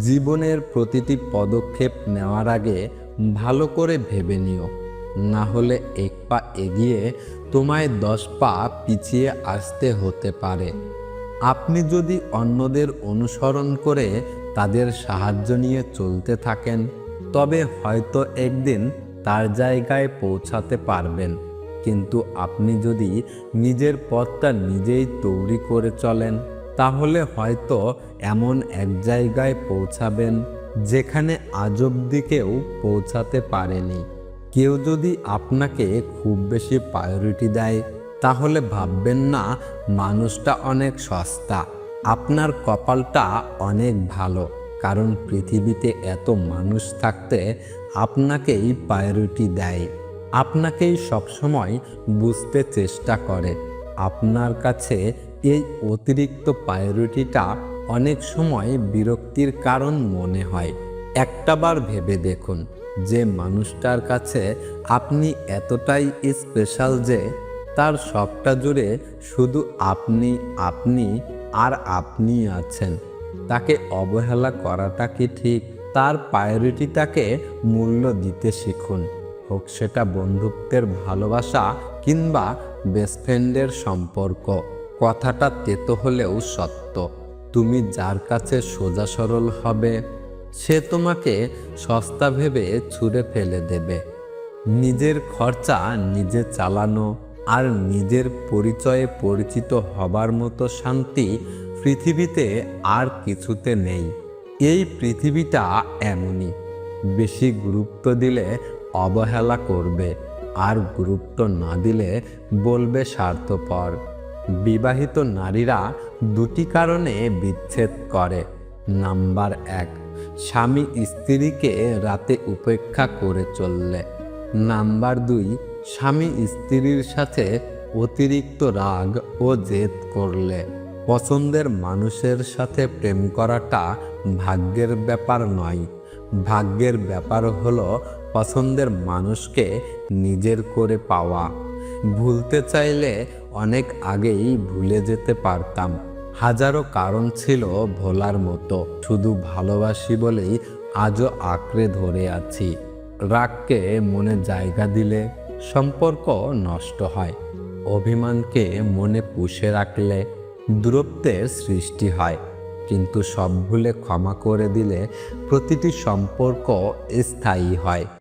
জীবনের প্রতিটি পদক্ষেপ নেওয়ার আগে ভালো করে ভেবে নিও। না হলে এক পা এগিয়ে তোমায় দশ পা পিছিয়ে আসতে হতে পারে। আপনি যদি অন্যদের অনুসরণ করে তাদের সাহায্য নিয়ে চলতে থাকেন, তবে হয়তো একদিন তার জায়গায় পৌঁছাতে পারবেন। কিন্তু আপনি যদি নিজের পথটা নিজেই তৈরি করে চলেন তাহলে হয়তো এমন এক জায়গায় পৌঁছাবেন যেখানে আজ অব্দি কেউ পৌঁছাতে পারেনি। কেউ যদি আপনাকে খুব বেশি প্রায়োরিটি দেয়, তাহলে ভাববেন না, মানুষটা অনেক সস্তা। আপনার কপালটা অনেক ভালো, কারণ পৃথিবীতে এত মানুষ থাকতে আপনাকেই প্রায়োরিটি দেয়। আপনাকেই সবসময় বুঝতে চেষ্টা করে। আপনার কাছে এই অতিরিক্ত প্রায়োরিটিটা অনেক সময় বিরক্তির কারণ মনে হয়। একটাবার ভেবে দেখুন, যে মানুষটার কাছে আপনি এতটাই স্পেশাল যে তার সবটা জুড়ে শুধু আপনি আপনি আর আপনি আছেন। তাকে অবহেলা করাটা কি ঠিক? তার প্রায়োরিটিটাকে মূল্য দিতে শিখুন। হোক সেটা বন্ধুত্বের ভালোবাসা কিংবা বেস্ট ফ্রেন্ডের সম্পর্ক। কথাটা তেতো হলেও সত্য। তুমি যার কাছে সোজা সরল হবে, সে তোমাকে সস্তা ভেবে ছুঁড়ে ফেলে দেবে। নিজের খরচা নিজে চালানো আর নিজের পরিচয়ে পরিচিত হবার মতো শান্তি পৃথিবীতে আর কিছুতে নেই। এই পৃথিবীটা এমনই। বেশি গুরুত্ব দিলে অবহেলা করবে, আর গুরুত্ব না দিলে বলবে স্বার্থপর। বিবাহিত নারীরা দুটি কারণে বিচ্ছেদ করে। নাম্বার এক, স্বামী স্ত্রীকে রাতে উপেক্ষা করে চললে। নাম্বার দুই, স্বামী স্ত্রীর সাথে অতিরিক্ত রাগ ও জেদ করলে। পছন্দের মানুষের সাথে প্রেম করাটা ভাগ্যের ব্যাপার নয়। ভাগ্যের ব্যাপার হলো পছন্দের মানুষকে নিজের করে পাওয়া। ভুলতে চাইলে অনেক আগেই ভুলে যেতে পারতাম। হাজারো কারণ ছিল ভোলার মতো। শুধু ভালোবাসি বলেই আজও আঁকড়ে ধরে আছি। রাগকে মনে জায়গা দিলে সম্পর্ক নষ্ট হয়। অভিমানকে মনে পুষে রাখলে দূরত্বের সৃষ্টি হয়। কিন্তু সব ভুলে ক্ষমা করে দিলে প্রতিটি সম্পর্ক স্থায়ী হয়।